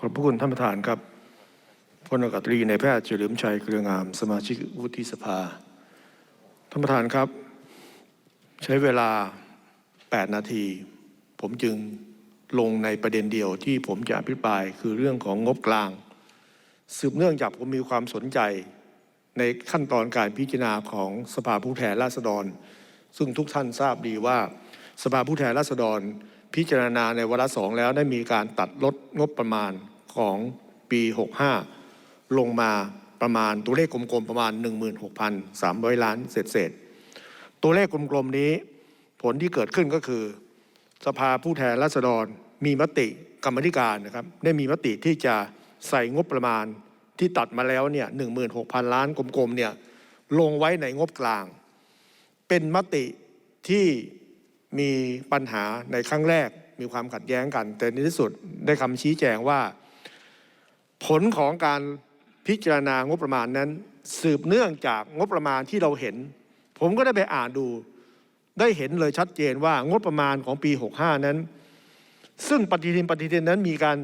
ขอบพระคุณท่านประธานครับพลอากาศตรีในแพทย์เฉลิมชัยเครืองาม สมาชิกวุฒิสภา ท่านประธานครับ ใช้เวลา 8 นาที ผมจึงลงในประเด็นเดียวที่ผมจะอภิปรายคือเรื่องของงบกลาง สืบเนื่องจากผมมีความสนใจในขั้นตอนการพิจารณาของสภาผู้แทนราษฎร ซึ่งทุกท่านทราบดีว่า สภาผู้แทนราษฎร พิจารณาในวาระสองแล้วได้มีการตัดลดงบประมาณของปี 65 ลงมาประมาณตัวเลขกลมๆประมาณ 16,300 ล้านเศษๆตัวเลขกลมๆนี้ผลที่เกิดขึ้นก็คือ สภาผู้แทนราษฎรมีมติกรรมธิการนะครับได้มีมติที่จะใส่งบประมาณที่ตัดมาแล้วเนี่ย16,000ล้านกลมๆเนี่ยลงไว้ในงบกลาง เป็นมติที่ มีปัญหาในครั้งแรกมีความขัดแย้งกัน แต่ในที่สุดได้คำชี้แจงว่า ผลของการพิจารณางบประมาณนั้น สืบเนื่องจากงบประมาณที่เราเห็น ผมก็ได้ไปอ่านดู ได้เห็นเลยชัดเจนว่างบประมาณของปี 65 นั้น ซึ่งปฏิทินปฏิทินนั้นมีการ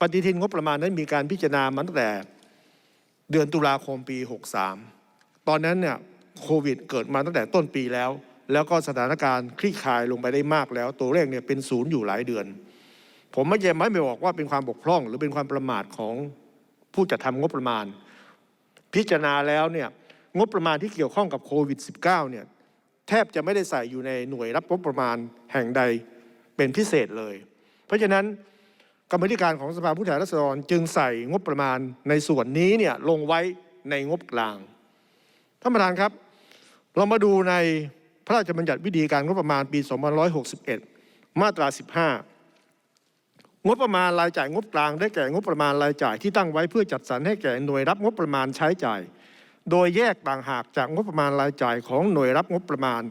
ปฏิทินงบประมาณนั้นมีการพิจารณามาตั้งแต่เดือนตุลาคมปี 63 ตอนนั้นเนี่ยโควิดเกิดมาตั้งแต่ต้นปีแล้ว แล้วก็สถานการณ์คลี่คลายลงไปได้มากแล้ว ตัวเลขเนี่ยเป็นศูนย์อยู่หลายเดือน ผมไม่ยังไม่บอกว่าเป็นความบกพร่อง หรือเป็นความประมาทของผู้จัดทำงบประมาณ พิจารณาแล้วเนี่ยงบประมาณที่เกี่ยวข้องกับโควิด -19 เนี่ยแทบจะไม่ได้ใส่อยู่ในหน่วยรับงบประมาณแห่งใดเป็นพิเศษเลย เพราะฉะนั้นกรรมธิการของสภาผู้แทนราษฎรจึงใส่งบประมาณในส่วนนี้เนี่ยลงไว้ในงบกลางท่านประธานครับ เรามาดูใน พระราชบัญญัติวิธีการงบประมาณปี 2561 มาตรา 15 งบประมาณรายจ่ายงบกลางได้แก่งบประมาณรายจ่ายที่ตั้งไว้เพื่อจัดสรรให้แก่หน่วยรับงบประมาณใช้จ่าย โดยแยกต่างหากจากงบประมาณรายจ่ายของหน่วยรับงบประมาณ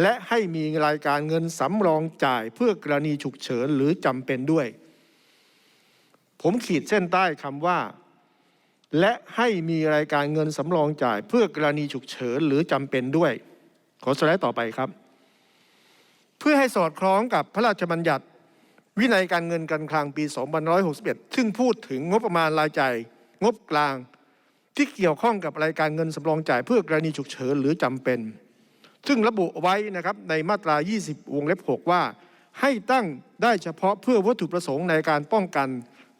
และให้มีรายการเงินสำรองจ่ายเพื่อกรณีฉุกเฉินหรือจำเป็นด้วย ผมขีดเส้นใต้คำว่าและให้มีรายการเงินสำรองจ่ายเพื่อกรณีฉุกเฉินหรือจำเป็นด้วย ขอสไลด์ต่อไปครับ เพื่อให้สอดคล้องกับพระราชบัญญัติ วินัยการเงินการคลังปี 2561 ซึ่งพูดถึงงบประมาณรายจ่ายงบกลาง ที่เกี่ยวข้องกับรายการเงินสำรองจ่ายเพื่อกรณีฉุกเฉินหรือจำเป็น ซึ่งระบุไว้นะครับในมาตรา 20 วงเล็บ 6 ว่า ให้ตั้งได้เฉพาะเพื่อวัตถุประสงค์ในการป้องกัน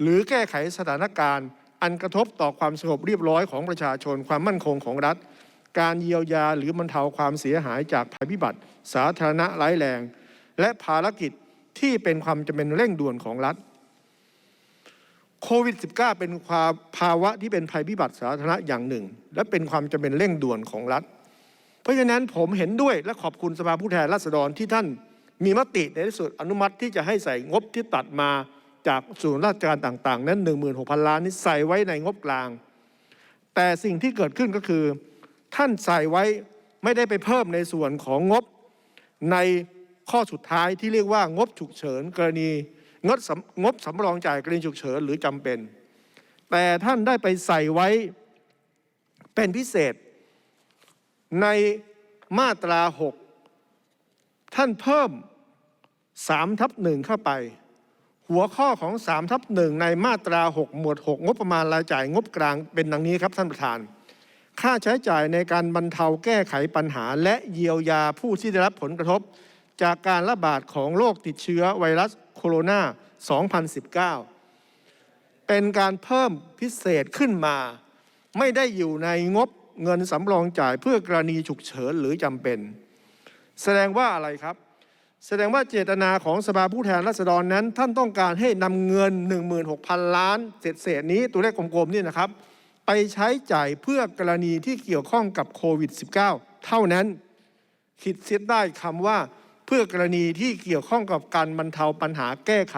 หรือแก้ไขสถานการณ์ อันกระทบต่อความสงบเรียบร้อยของประชาชนความมั่นคงของรัฐ การเยียวยาหรือบรรเทาความเสียหายจากภัยพิบัติ สาธารณะร้ายแรง และภารกิจที่เป็นความจำเป็นเร่งด่วนของรัฐโควิด -19 เป็นความภาวะที่เป็นภัยพิบัติสาธารณะอย่างหนึ่ง และเป็นความจำเป็นเร่งด่วนของรัฐ เพราะฉะนั้นผมเห็นด้วยและขอบคุณสภาผู้แทนราษฎรที่ท่านมีมติในที่สุดอนุมัติที่จะให้ใส่งบที่ตัดมาจากส่วนราชการต่าง ๆ นั้น 16,000 ล้านนี้ใส่ไว้ในงบกลาง แต่สิ่งที่เกิดขึ้นก็คือ ท่านใส่ไว้ไม่ได้ไปเพิ่มในส่วนของงบในข้อสุดท้ายที่เรียกว่างบฉุกเฉิน กรณีงบสำงบสำรองจ่ายกรณีฉุกเฉินหรือจำเป็น แต่ท่านได้ไปใส่ไว้เป็นพิเศษ ในมาตรา 6 ท่านเพิ่ม3ทับหนึ่งเข้าไป หัวข้อของ3ทับหนึ่งในมาตรา 6 หมวด 6 งบประมาณรายจ่ายงบกลางเป็นดังนี้ครับท่านประธาน ค่าใช้จ่ายในการบรรเทาแก้ไขปัญหา และเยียวยาผู้ที่ได้รับผลกระทบ จากการระบาดของโรคติดเชื้อไวรัสโคโรนา 2019 เป็นการเพิ่มพิเศษขึ้นมา ไม่ได้อยู่ในงบเงินสำรองจ่ายเพื่อกรณีฉุกเฉินหรือจำเป็น แสดงว่าอะไรครับ แสดงว่าเจตนาของสภาผู้แทนราษฎรนั้น ท่านต้องการให้นำเงิน 16,000 ล้านเศษนี้ตัวเลขกลมๆนี่นะครับ ไปใช้จ่ายเพื่อกรณีที่เกี่ยวข้องกับโควิด -19 เท่านั้น คิดเสียได้คำว่าเพื่อกรณีที่เกี่ยวข้องกับการบรรเทาปัญหาแก้ไข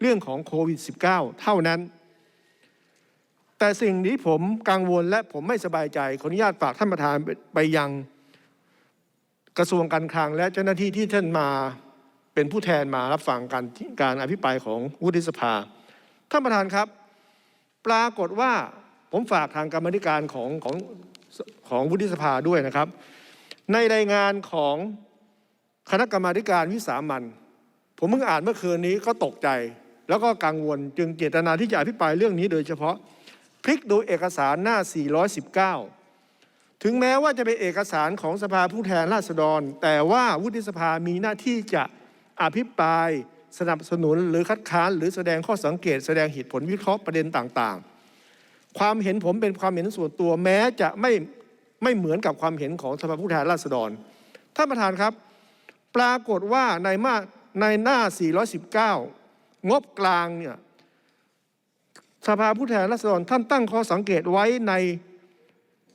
เรื่องของโควิด -19 เท่านั้น แต่สิ่งที่ผมกังวลและผมไม่สบายใจขออนุญาตฝากท่านประธานไปยังกระทรวงการคลังและเจ้าหน้าที่ที่ท่านมาเป็นผู้แทนมารับฟังการการอภิปรายของวุฒิสภา ท่านประธานครับ ปรากฏว่า ผมฝากทางกรรมธิการของของของวุฒิสภาด้วยนะครับ ในรายงานของคณะกรรมาการวิสามันผมเพิ่งอ่านเมื่อคืนนี้ก็ตกใจ แล้วก็กังวลจึงเจตนาที่จะอภิปรายเรื่องนี้โดยเฉพาะพลิกดูเอกสารหน้า 419 ถึงแม้ว่าจะเป็นเอกสารของสภาผู้แทนราษฎร แต่ว่าวุฒิสภามีหน้าที่จะอภิปรายสนับสนุนหรือคัดค้าน หรือแสดงข้อสังเกต แสดงเหตุผลวิเคราะห์ประเด็นต่างๆ ความเห็นผมเป็นความเห็นส่วนตัวแม้จะไม่ไม่เหมือนกับความเห็นของสภาผู้แทนราษฎรท่านประธานครับ ปรากฏว่าในมาในหน้า 419 งบกลางเนี่ยสภาผู้แทนราษฎรท่านตั้งข้อสังเกตไว้ใน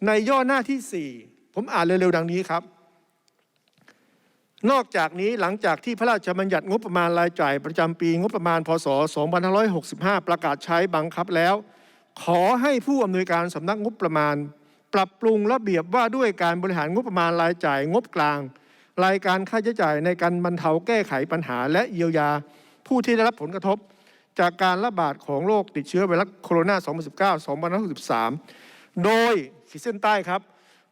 ในย่อหน้าที่ 4 ผมอ่านเร็วๆดังนี้ครับ นอกจากนี้หลังจากที่พระราชบัญญัติงบประมาณรายจ่ายประจำปีงบประมาณพศ 2565 ประกาศใช้บังคับแล้ว ขอให้ผู้อำนวยการสำนักงบประมาณ ปรับปรุงระเบียบว่าด้วยการบริหารงบประมาณรายจ่ายงบกลาง รายการค่าใช้จ่ายในการบรรเทาแก้ไขปัญหา และเยียวยาผู้ที่ได้รับผลกระทบ จากการระบาดของโรคติดเชื้อไวรัสโคโรนา 2019 2563 โดยขีดเส้นใต้ครับ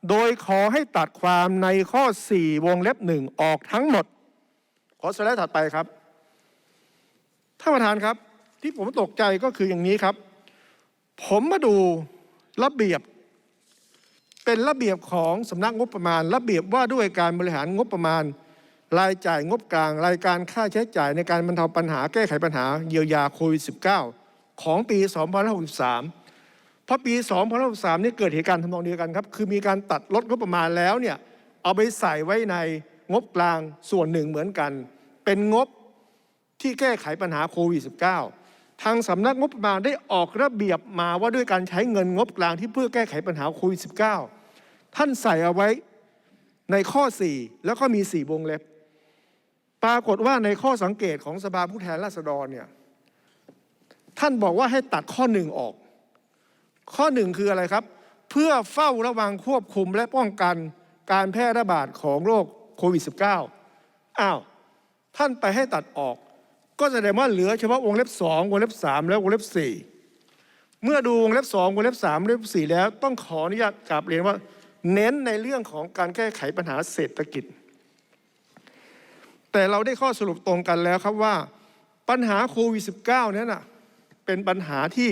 โดยขอให้ตัดความในข้อ 4 วงเล็บหนึ่งออกทั้งหมด ขอสไลด์ถัดไปครับท่านประธานครับ ที่ผมตกใจก็คืออย่างนี้ครับ ผมมาดูระเบียบ เป็นระเบียบของสำนักงบประมาณ ระเบียบว่าด้วยการบริหารงบประมาณ รายจ่ายงบกลาง รายการค่าใช้จ่ายในการบรรเทาปัญหาแก้ไขปัญหาเยียวยาโควิด -19 ของปี 2563เพราะปี 2563นี่เกิดเหตุการณ์ทำนองเดียวกันครับ คือมีการตัดลดงบประมาณแล้วเนี่ยเอาไปใส่ไว้ในงบกลางส่วนหนึ่งเหมือนกัน เป็นงบที่แก้ไขปัญหาโควิด -19 ทางสำนักงบประมาณได้ออกระเบียบมาว่าด้วยการใช้เงินงบกลางที่เพื่อแก้ไขปัญหาโควิด -19 ท่านใส่เอาไว้ในข้อ 4 แล้วก็มี 4 วงเล็บ ปรากฏว่าในข้อสังเกตของสภาผู้แทนราษฎรเนี่ยท่านบอกว่าให้ตัดข้อหนึ่งออก ข้อหนึ่งคืออะไรครับ เพื่อเฝ้าระวังควบคุมและป้องกันการแพร่ระบาดของโรคโควิด -19 อ้าว ท่านไปให้ตัดออก ก็แสดงว่าเหลือเฉพาะวงเล็บ2วงเล็บ3และวงเล็บ4เมื่อดูวงเล็บ2วงเล็บ3วงเล็บ4แล้วต้องขออนุญาตกราบเรียนว่า เน้นในเรื่องของการแก้ไขปัญหาเศรษฐกิจ แต่เราได้ข้อสรุปตรงกันแล้วครับว่า ปัญหาโควิด -19 นั้นน่ะเป็นปัญหาที่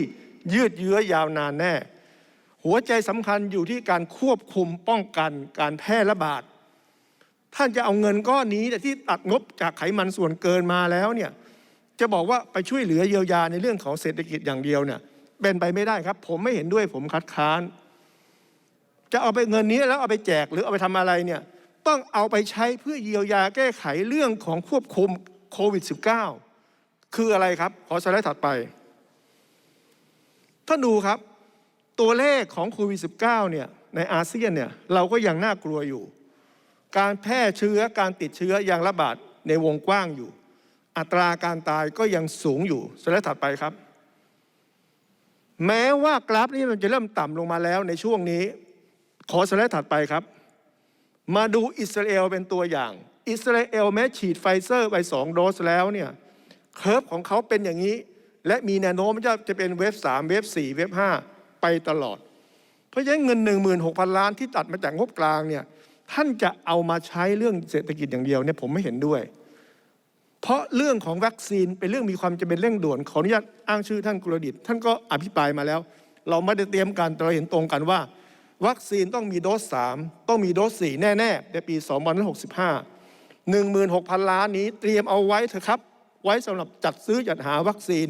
ยืดเยื้อยาวนานแน่ หัวใจสำคัญอยู่ที่การควบคุมป้องกันการแพร่ระบาดท่านจะเอาเงินก้อนนี้แต่ที่ตัดงบจากไขมันส่วนเกินมาแล้วเนี่ย จะบอกว่าไปช่วยเหลือเยียวยาในเรื่องของเศรษฐกิจอย่างเดียวเนี่ยเป็นไปไม่ได้ครับ ผมไม่เห็นด้วยผมคัดค้าน จะเอาไปเงินนี้แล้วเอาไปแจกหรือเอาไปทำอะไรเนี่ยต้องเอาไปใช้เพื่อเยียวยาแก้ไขเรื่องของควบคุมโควิด -19 คืออะไรครับ ขอสไลด์ถัดไปท่านดูครับ ตัวเลขของโควิด -19 เนี่ยในอาเซียนเนี่ยเราก็ยังน่ากลัวอยู่ การแพร่เชื้อการติดเชื้อยังระบาดในวงกว้างอยู่ อัตราการตายก็ยังสูงอยู่สไลด์ถัดไปครับ แม้ว่ากราฟนี้มันจะเริ่มต่ำลงมาแล้วในช่วงนี้ ขอสไลด์ถัดไปครับ มาดูอิสราเอลเป็นตัวอย่าง อิสราเอลแม้ฉีดไฟเซอร์ไปสองโดสแล้วเนี่ยเคอร์ฟของเขาเป็นอย่างนี้ และมีแนวโน้มว่าจะเป็นเวฟสามเวฟสี่เวฟห้าไปตลอด เพราะฉะนั้นเงิน 16,000 ล้านที่ตัดมาจากงบกลางเนี่ยท่านจะเอามาใช้เรื่องเศรษฐกิจอย่างเดียวเนี่ยผมไม่เห็นด้วย เพราะเรื่องของวัคซีนเป็นเรื่องมีความจำเป็นเร่งด่วนขออนุญาตอ้างชื่อท่านกุลดิตท่านก็อภิปรายมาแล้ว เราไม่ได้เตรียมการแต่เราเห็นตรงกันว่า วัคซีนต้องมีโดส 3 ต้องมีโดส 4 แน่ๆ ในปี 2565 16,000 ล้านนี้เตรียมเอาไว้เถอะครับ ไว้สำหรับจัดซื้อจัดหาวัคซีน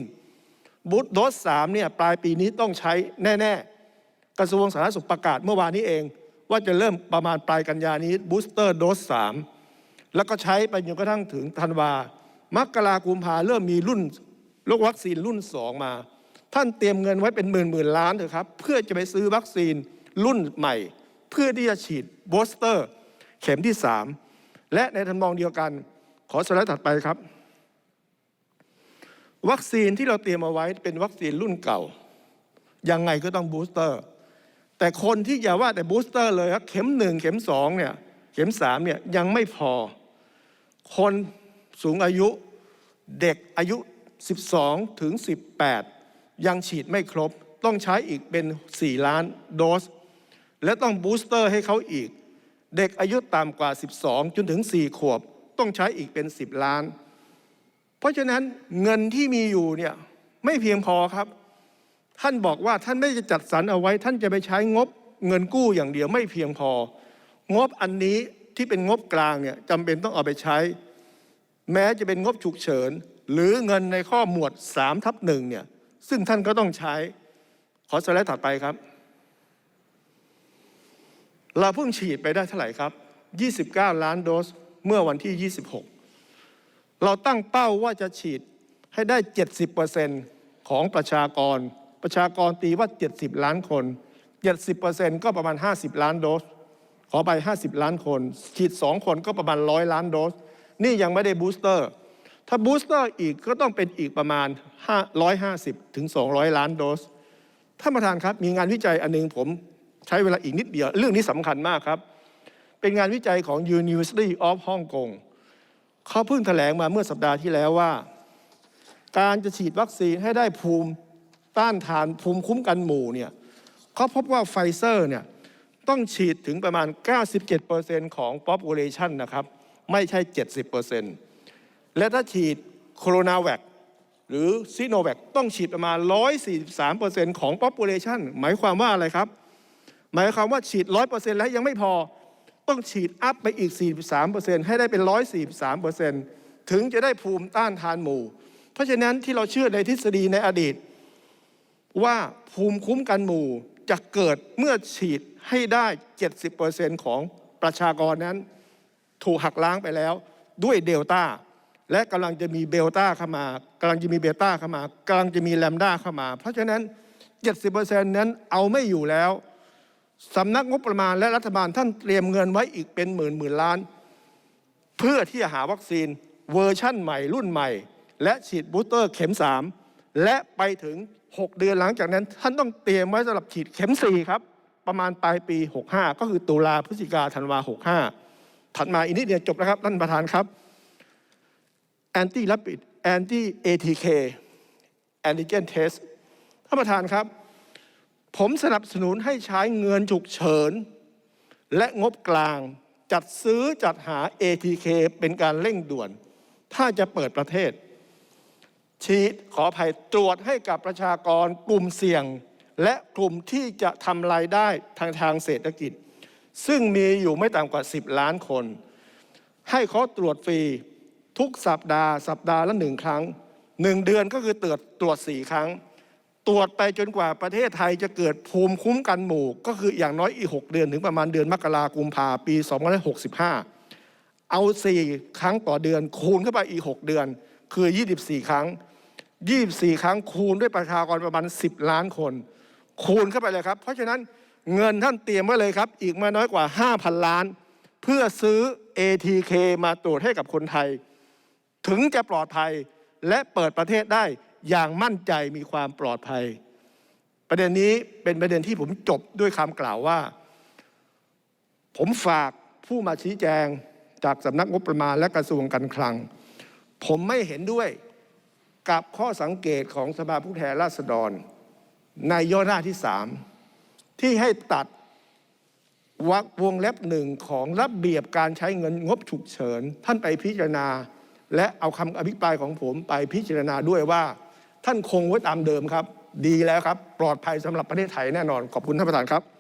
บูสต์โดส 3 เนี่ยปลายปีนี้ต้องใช้แน่ๆ กระทรวงสาธารณสุขประกาศเมื่อวานนี้เอง ว่าจะเริ่มประมาณปลายกันยานี้บูสเตอร์โดส 3 แล้วก็ใช้ไปจนกระทั่งถึงธันวาม มกรากุมภาเริ่มมีรุ่นโรควัคซีนรุ่น 2 มา ท่านเตรียมเงินไว้เป็นหมื่นหมื่นล้านเถอะครับ เพื่อจะไปซื้อวัคซีนรุ่นใหม่ เพื่อที่จะฉีดบูสเตอร์ เข็มที่ 3 และในทำนองเดียวกัน ขอสไลด์ถัดไปครับ วัคซีนที่เราเตรียมเอาไว้เป็นวัคซีนรุ่นเก่า ยังไงก็ต้องบูสเตอร์ แต่คนที่อย่าว่าแต่บูสเตอร์เลยครับเข็มหนึ่งเข็มสองเนี่ยเข็มสามเนี่ยยังไม่พอคน สูงอายุเด็กอายุ 12 ถึง 18 ยังฉีดไม่ครบ ต้องใช้อีกเป็น 4 ล้านโดส และต้องบูสเตอร์ให้เขาอีก เด็กอายุต่ำกว่า 12 จนถึง 4 ขวบ ต้องใช้อีกเป็น 10 ล้าน เพราะฉะนั้นเงินที่มีอยู่เนี่ยไม่เพียงพอครับ ท่านบอกว่าท่านไม่ได้จัดสรรเอาไว้ ท่านจะไปใช้งบเงินกู้อย่างเดียวไม่เพียงพอ งบอันนี้ที่เป็นงบกลางเนี่ยจำเป็นต้องเอาไปใช้ แม้จะเป็นงบฉุกเฉิน หรือเงินในข้อหมวด3ทับหนึ่งเนี่ยซึ่งท่านก็ต้องใช้ ขอสไลด์ถัดไปครับ เราเพิ่งฉีดไปได้เท่าไหร่ครับ 29 ล้านโดสเมื่อวันที่ 26 เราตั้งเป้าว่าจะฉีดให้ได้ 70%ของประชากร ประชากรตีว่า 70 ล้านคน 70%ก็ประมาณ 50 ล้านโดส ขอไป 50 ล้านคน ฉีด 2 คนก็ประมาณ 100 ล้านโดส นี่ยังไม่ได้บูสเตอร์ ถ้าบูสเตอร์อีกก็ต้องเป็นอีกประมาณ 150ถึง200 ล้านโดสท่านประธานครับ มีงานวิจัยอันหนึงผมใช้เวลาอีกนิดเดียว เรื่องนี้สำคัญมากครับ เป็นงานวิจัยของ University of Hong Kong เขาเพิ่งแถลงมาเมื่อสัปดาห์ที่แล้วว่า การจะฉีดวัคซีนให้ได้ภูมิต้านทานภูมิคุ้มกันหมู่เนี่ยเขาพบว่าไฟเซอร์เนี่ยต้องฉีดถึงประมาณ 97%ของ population นะครับ ไม่ใช่ 70%และถ้าฉีดโคโรนาแวคหรือซีโนแวคต้องฉีดประมาณ 143%ของ population หมายความว่าอะไรครับ หมายความว่าฉีด 100%แล้วยังไม่พอต้องฉีดอัพไปอีก 43%ให้ได้เป็น 143%ถึงจะได้ภูมิต้านทานหมู่ เพราะฉะนั้นที่เราเชื่อในทฤษฎีในอดีต ว่าภูมิคุ้มกันหมู่จะเกิดเมื่อฉีดให้ได้ 70%ของประชากรนั้น ถูกหักล้างไปแล้วด้วยเดลต้าและกำลังจะมีเบลต้าเข้ามากำลังจะมีเบต้าเข้ามากำลังจะมีแลมด้าเข้ามา เพราะฉะนั้น 70%นั้นเอาไม่อยู่แล้วสำนักงบประมาณและรัฐบาลท่านเตรียมเงินไว้อีกเป็นหมื่นหมื่นล้าน เพื่อที่จะหาวัคซีนเวอร์ชั่นใหม่รุ่นใหม่ และฉีดบูสเตอร์เข็ม 3 และไปถึง 6 เดือนหลังจากนั้น ท่านต้องเตรียมไว้สำหรับฉีดเข็ม 4 ครับ ประมาณปลายปี 65 ก็คือตุลาพฤศจิกาธันวา65 ถัดมาอีกนิดเดียวจบแล้วครับท่านประธานครับ anti rapid anti ATK antigen test ท่านประธานครับ ผมสนับสนุนให้ใช้เงินฉุกเฉิน และงบกลางจัดซื้อจัดหา ATK เป็นการเร่งด่วน ถ้าจะเปิดประเทศ ฉีดขออภัยตรวจให้กับประชากรกลุ่มเสี่ยง และกลุ่มที่จะทำรายได้ทางทางเศรษฐกิจ ซึ่งมีอยู่ไม่ต่ำกว่า 10 ล้านคน ให้เขาตรวจฟรีทุกสัปดาห์ สัปดาห์ละหนึ่งครั้งหนึ่งเดือนก็คือตรวจตรวจสี่ครั้ง ตรวจไปจนกว่าประเทศไทยจะเกิดภูมิคุ้มกันหมู่ ก็คืออย่างน้อยอีก 6 เดือนถึงประมาณเดือนมกราคมพาปี 2565 เอา 4 ครั้งต่อเดือนคูณเข้าไปอีก 6 เดือน คือ 24 ครั้ง 24 ครั้งคูณด้วยประชากรประมาณ 10 ล้านคน คูณเข้าไปเลยครับ เพราะฉะนั้น เงินท่านเตรียมไว้เลยครับ อีกไม่น้อยกว่า 5,000 ล้าน เพื่อซื้อ ATK มาตรวจให้กับคนไทย ถึงจะปลอดภัยและเปิดประเทศได้อย่างมั่นใจมีความปลอดภัย ประเด็นนี้เป็นประเด็นที่ผมจบด้วยคำกล่าวว่า ผมฝากผู้มาชี้แจงจากสำนักงบประมาณและกระทรวงการคลัง ผมไม่เห็นด้วยกับข้อสังเกตของสภาผู้แทนราษฎรในย่อหน้าที่สาม ที่ให้ตัดวักวงเล็บหนึ่งของระเบียบการใช้เงินงบฉุกเฉิน ท่านไปพิจารณา และเอาคำอภิปรายของผมไปพิจารณาด้วยว่า ท่านคงไว้ตามเดิมครับ ดีแล้วครับ ปลอดภัยสำหรับประเทศไทยแน่นอนขอบคุณท่านประธานครับ